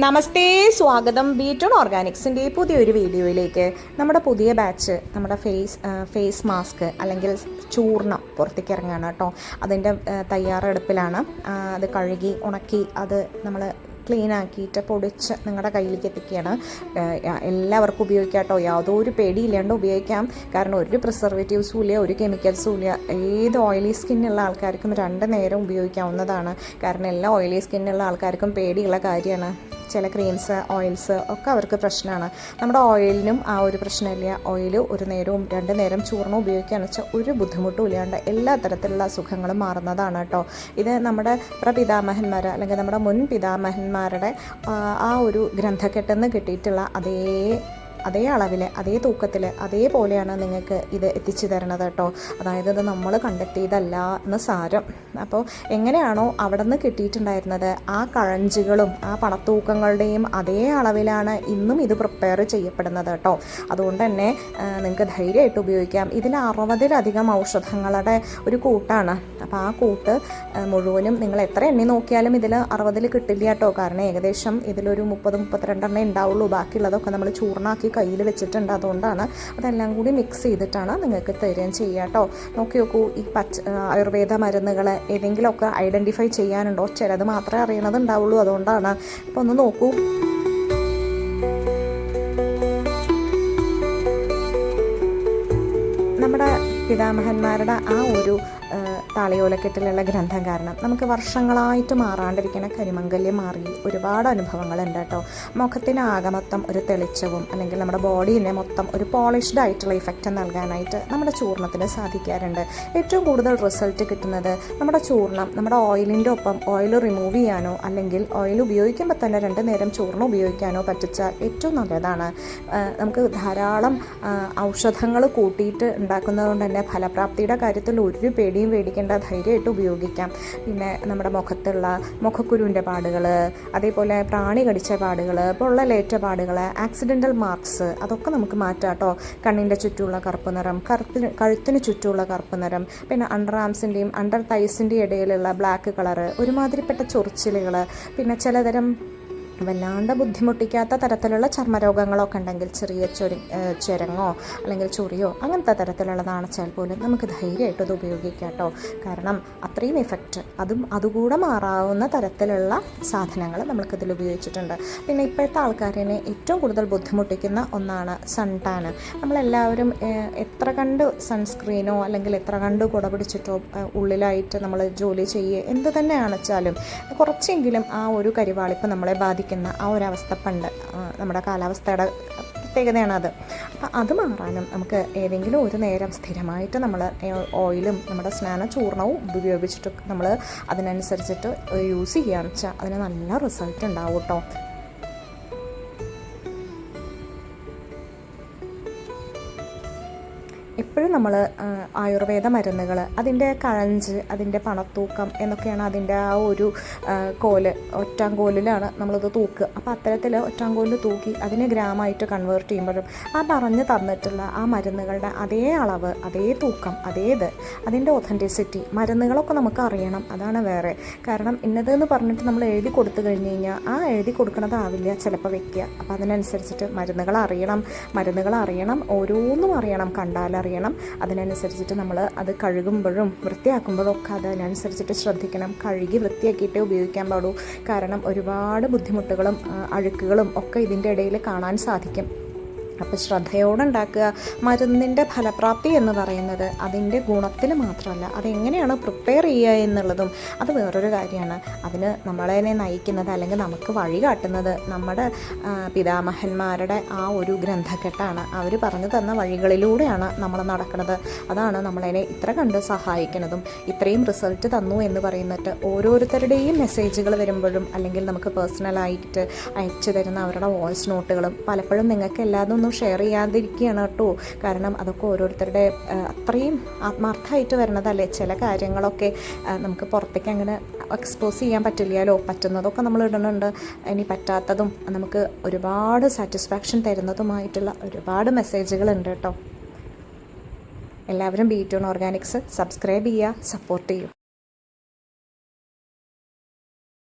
നമസ്തേ സ്വാഗതം. ബീറ്റൺ ഓർഗാനിക്സിന്റെ പുതിയൊരു വീഡിയോയിലേക്ക് നമ്മുടെ പുതിയ ബാച്ച് നമ്മുടെ ഫേസ് ഫേസ് മാസ്ക് അല്ലെങ്കിൽ ചൂർണം പുറത്തേക്ക് ഇറങ്ങുകയാണ് കേട്ടോ അതിന്റെ തയ്യാറെടുപ്പിലാണ്. അത് കഴുകി ഉണക്കി അത് നമ്മൾ ക്ലീൻ ആക്കിയിട്ട് പൊടിച്ച് നിങ്ങളുടെ കയ്യിലേക്ക് എത്തിക്കുകയാണ്. എല്ലാവർക്കും ഉപയോഗിക്കാം കേട്ടോ. യാതൊരു പേടിയില്ലാണ്ട് ഉപയോഗിക്കാം. കാരണം ഒരു പ്രിസർവേറ്റീവ്സും ഇല്ല ഒരു കെമിക്കൽസും ഇല്ല. ഏത് ഓയിലി സ്കിന്നുള്ള ആൾക്കാർക്കും രണ്ട് നേരം ഉപയോഗിക്കാവുന്നതാണ്. കാരണം എല്ലാ ഓയിലി സ്കിന്നുള്ള ആൾക്കാർക്കും പേടിയുള്ള കാര്യമാണ്. ചില ക്രീംസ് ഓയിൽസ് ഒക്കെ അവർക്ക് പ്രശ്നമാണ്. നമ്മുടെ ഓയിലിനും ആ ഒരു പ്രശ്നമില്ല. ഓയിൽ ഒരു നേരവും രണ്ട് നേരം ചൂർണം ഉപയോഗിക്കുകയെന്ന് വെച്ചാൽ ഒരു ബുദ്ധിമുട്ടും ഇല്ലാണ്ട് എല്ലാ തരത്തിലുള്ള അസുഖങ്ങളും മാറുന്നതാണ് കേട്ടോ. ഇത് നമ്മുടെ പ്രപിതാമഹന്മാർ അല്ലെങ്കിൽ നമ്മുടെ മുൻ പിതാമഹന്മാരുടെ ആ, ഒരു ഗ്രന്ഥക്കെട്ടെന്ന് കിട്ടിയിട്ടുള്ള അതേ അതേ അളവിൽ അതേ തൂക്കത്തിൽ അതേപോലെയാണ് നിങ്ങൾക്ക് ഇത് എത്തിച്ചു തരണത് കേട്ടോ. അതായത് ഇത് നമ്മൾ കണ്ടെത്തിയതല്ല എന്ന് സാരം. അപ്പോൾ എങ്ങനെയാണോ അവിടെ നിന്ന് കിട്ടിയിട്ടുണ്ടായിരുന്നത് ആ കഴഞ്ചുകളും ആ പണത്തൂക്കങ്ങളുടെയും അതേ അളവിലാണ് ഇന്നും ഇത് പ്രിപ്പയർ ചെയ്യപ്പെടുന്നത് കേട്ടോ. അതുകൊണ്ട് തന്നെ നിങ്ങൾക്ക് ധൈര്യമായിട്ട് ഉപയോഗിക്കാം. ഇതിൽ അറുപതിലധികം ഔഷധങ്ങളുടെ ഒരു കൂട്ടാണ്. അപ്പോൾ ആ കൂട്ട് മുഴുവനും നിങ്ങൾ എത്ര എണ്ണി നോക്കിയാലും ഇതിൽ അറുപതിൽ കിട്ടില്ല കേട്ടോ. കാരണം ഏകദേശം ഇതിലൊരു മുപ്പത് മുപ്പത്തിരണ്ടെണ്ണേ ഉണ്ടാവുള്ളൂ. ബാക്കിയുള്ളതൊക്കെ നമ്മൾ ചൂർണാക്കി കയ്യിൽ വെച്ചിട്ടുണ്ട്. അതുകൊണ്ടാണ് അതെല്ലാം കൂടി മിക്സ് ചെയ്തിട്ടാണ് നിങ്ങൾക്ക് തരുകയും ചെയ്യുക കേട്ടോ നോക്കി നോക്കൂ ഈ പച്ച ആയുർവേദ മരുന്നുകൾ ഏതെങ്കിലുമൊക്കെ ഐഡന്റിഫൈ ചെയ്യാനുണ്ടോ? ചിലത് മാത്രമേ അറിയണത് ഉണ്ടാവുള്ളൂ അതുകൊണ്ടാണ് അപ്പോൾ ഒന്ന് നോക്കൂ. നമ്മുടെ പിതാമഹന്മാരുടെ ആ ഒരു താളിയോലക്കെട്ടിലുള്ള ഗ്രന്ഥം കാരണം നമുക്ക് വർഷങ്ങളായിട്ട് മാറാണ്ടിരിക്കുന്ന കരിമംഗല്യം മാറി ഒരുപാട് അനുഭവങ്ങളുണ്ട് കേട്ടോ. മുഖത്തിന് മൊത്തം ഒരു തെളിച്ചവും അല്ലെങ്കിൽ നമ്മുടെ ബോഡീനെ മൊത്തം ഒരു പോളിഷ്ഡ് ആയിട്ടുള്ള ഇഫക്റ്റ് നൽകാനായിട്ട് നമ്മുടെ ചൂർണത്തിന് സാധിക്കാറുണ്ട്. ഏറ്റവും കൂടുതൽ റിസൾട്ട് കിട്ടുന്നത് നമ്മുടെ ചൂർണം നമ്മുടെ ഓയിലിന്റെ ഒപ്പം ഓയിൽ റിമൂവ് ചെയ്യാനോ അല്ലെങ്കിൽ ഓയിൽ ഉപയോഗിക്കുമ്പോൾ തന്നെ രണ്ട് നേരം ചൂർണം ഉപയോഗിക്കാനോ പറ്റിച്ചാൽ ഏറ്റവും നല്ലതാണ്. നമുക്ക് ധാരാളം ഔഷധങ്ങൾ കൂട്ടിയിട്ട് ഉണ്ടാക്കുന്നതുകൊണ്ട് തന്നെ ഫലപ്രാപ്തിയുടെ കാര്യത്തിൽ ഒരു പേടിയും പേടിക്കേണ്ട ധൈര്യമായിട്ട് ഉപയോഗിക്കാം. പിന്നെ നമ്മുടെ മുഖത്തുള്ള മുഖക്കുരുവിന്റെ പാടുകൾ അതേപോലെ പ്രാണി കടിച്ച പാടുകൾ പൊള്ളലേറ്റ പാടുകൾ ആക്സിഡന്റൽ മാർക്സ് അതൊക്കെ നമുക്ക് മാറ്റാം കേട്ടോ കണ്ണിന്റെ ചുറ്റുമുള്ള കറുപ്പ് നിറം കറുത്തിന് കഴുത്തിന് ചുറ്റുമുള്ള കറുപ്പ് നിറം പിന്നെ അണ്ടർ ആംസിന്റെയും അണ്ടർ തൈസിന്റെയും ഇടയിലുള്ള ബ്ലാക്ക് കളറ് ഒരുമാതിരിപ്പെട്ട ചൊറിച്ചിലുകൾ പിന്നെ ചിലതരം വല്ലാണ്ട് ബുദ്ധിമുട്ടിക്കാത്ത തരത്തിലുള്ള ചർമ്മരോഗങ്ങളൊക്കെ ഉണ്ടെങ്കിൽ ചെറിയ ചൊരി ചുരങ്ങോ അല്ലെങ്കിൽ ചൊറിയോ അങ്ങനത്തെ തരത്തിലുള്ളതാണെച്ചാൽ പോലും നമുക്ക് ധൈര്യമായിട്ട് അത് ഉപയോഗിക്കാം കേട്ടോ. കാരണം അത്രയും എഫക്റ്റ് അതും അതുകൂടെ മാറാവുന്ന തരത്തിലുള്ള സാധനങ്ങൾ നമ്മൾക്കിതിൽ ഉപയോഗിച്ചിട്ടുണ്ട്. പിന്നെ ഇപ്പോഴത്തെ ആൾക്കാരിനെ ഏറ്റവും കൂടുതൽ ബുദ്ധിമുട്ടിക്കുന്ന ഒന്നാണ് സൺടാൻ നമ്മളെല്ലാവരും എത്ര കണ്ട് സൺസ്ക്രീനോ അല്ലെങ്കിൽ എത്ര കണ്ട് കുട പിടിച്ചിട്ടോ ഉള്ളിലായിട്ട് നമ്മൾ ജോലി ചെയ്യുക എന്ത് തന്നെയാണെച്ചാലും കുറച്ചെങ്കിലും ആ ഒരു കരിവാളിപ്പ് നമ്മളെ ബാധിക്കുന്ന ആ ഒരു അവസ്ഥ പണ്ട് നമ്മുടെ കാലാവസ്ഥയുടെ പ്രത്യേകതയാണ് അത് അപ്പം അത് മാറാനും നമുക്ക് ഏതെങ്കിലും ഒരു നേരം സ്ഥിരമായിട്ട് നമ്മൾ ഓയിലും നമ്മുടെ സ്നാന ചൂർണവും ഉപയോഗിച്ചിട്ട് നമ്മൾ അതിനനുസരിച്ചിട്ട് യൂസ് ചെയ്യുകയാണെന്ന് വെച്ചാൽ അതിന് നല്ല റിസൾട്ട് ഉണ്ടാവും കേട്ടോ എപ്പോഴും നമ്മൾ ആയുർവേദ മരുന്നുകൾ അതിന്റെ കഴഞ്ച് അതിന്റെ പണത്തൂക്കം എന്നൊക്കെയാണ് അതിന്റെ ആ ഒരു കോൽ ഒറ്റാങ്കോലിലാണ് നമ്മളത് തൂക്കുക. അപ്പോൾ അത്തരത്തിൽ ഒറ്റാങ്കോലിൽ തൂക്കി അതിനെ ഗ്രാമായിട്ട് കൺവേർട്ട് ചെയ്യുമ്പോഴും ആ പറഞ്ഞു തന്നിട്ടുള്ള ആ മരുന്നുകളുടെ അതേ അളവ് അതേ തൂക്കം അതേ ഇത് അതിന്റെ ഒതന്റിസിറ്റി മരുന്നുകളൊക്കെ നമുക്ക് അറിയണം. അതാണ് വേറെ. കാരണം ഇന്നതെന്ന് പറഞ്ഞിട്ട് നമ്മൾ എഴുതി കൊടുത്തു കഴിഞ്ഞ് കഴിഞ്ഞാൽ ആ എഴുതി കൊടുക്കണതാവില്ല ചിലപ്പോൾ വെക്കുക അപ്പോൾ അതിനനുസരിച്ചിട്ട് മരുന്നുകൾ അറിയണം മരുന്നുകൾ അറിയണം ഓരോന്നും അറിയണം കണ്ടാലറിയണം അതിനനുസരിച്ചിട്ട് നമ്മൾ അത് കഴുകുമ്പോഴും വൃത്തിയാക്കുമ്പോഴും ഒക്കെ അതിനനുസരിച്ചിട്ട് ശ്രദ്ധിക്കണം. കഴുകി വൃത്തിയാക്കിയിട്ടേ ഉപയോഗിക്കാൻ പാടൂ. കാരണം ഒരുപാട് ബുദ്ധിമുട്ടുകളും അഴുക്കുകളും ഒക്കെ ഇതിന്റെ ഇടയിൽ കാണാൻ സാധിക്കും. അപ്പോൾ ശ്രദ്ധയോടെ ഉണ്ടാക്കുക മരുന്നിന്റെ ഫലപ്രാപ്തി എന്ന് പറയുന്നത് അതിന്റെ ഗുണത്തിൽ മാത്രമല്ല. അതെങ്ങനെയാണ് പ്രിപ്പയർ ചെയ്യുക എന്നുള്ളതും അത് വേറൊരു കാര്യമാണ്. അതിന് നമ്മളെ നയിക്കുന്നത് അല്ലെങ്കിൽ നമുക്ക് വഴി കാട്ടുന്നത് നമ്മുടെ പിതാമഹന്മാരുടെ ആ ഒരു ഗ്രന്ഥക്കെട്ടാണ്. അവർ പറഞ്ഞു തന്ന വഴികളിലൂടെയാണ് നമ്മൾ നടക്കുന്നത്. അതാണ് നമ്മളതിനെ ഇത്ര കണ്ട് സഹായിക്കുന്നതും ഇത്രയും റിസൾട്ട് തന്നു എന്ന് പറയുന്നിട്ട് ഓരോരുത്തരുടെയും മെസ്സേജുകൾ വരുമ്പോഴും അല്ലെങ്കിൽ നമുക്ക് പേഴ്സണലായിട്ട് അയച്ചു തരുന്ന അവരുടെ വോയിസ് നോട്ടുകളും പലപ്പോഴും നിങ്ങൾക്ക് എല്ലാതും ഒന്നും ഷെയർ ചെയ്യാതിരിക്കുകയാണ് കേട്ടോ. കാരണം അതൊക്കെ ഓരോരുത്തരുടെ അത്രയും ആത്മാർത്ഥമായിട്ട് വരുന്നതല്ലേ ചില കാര്യങ്ങളൊക്കെ നമുക്ക് പുറത്തേക്ക് അങ്ങനെ എക്സ്പോസ് ചെയ്യാൻ പറ്റില്ലല്ലോ. പറ്റുന്നതൊക്കെ നമ്മൾ ഇടുന്നുണ്ട്. ഇനി പറ്റാത്തതും നമുക്ക് ഒരുപാട് സാറ്റിസ്ഫാക്ഷൻ തരുന്നതുമായിട്ടുള്ള ഒരുപാട് മെസ്സേജുകളുണ്ട് കേട്ടോ. എല്ലാവരും ബി ടൂൺ ഓർഗാനിക്സ് സബ്സ്ക്രൈബ് ചെയ്യുക സപ്പോർട്ട് ചെയ്യും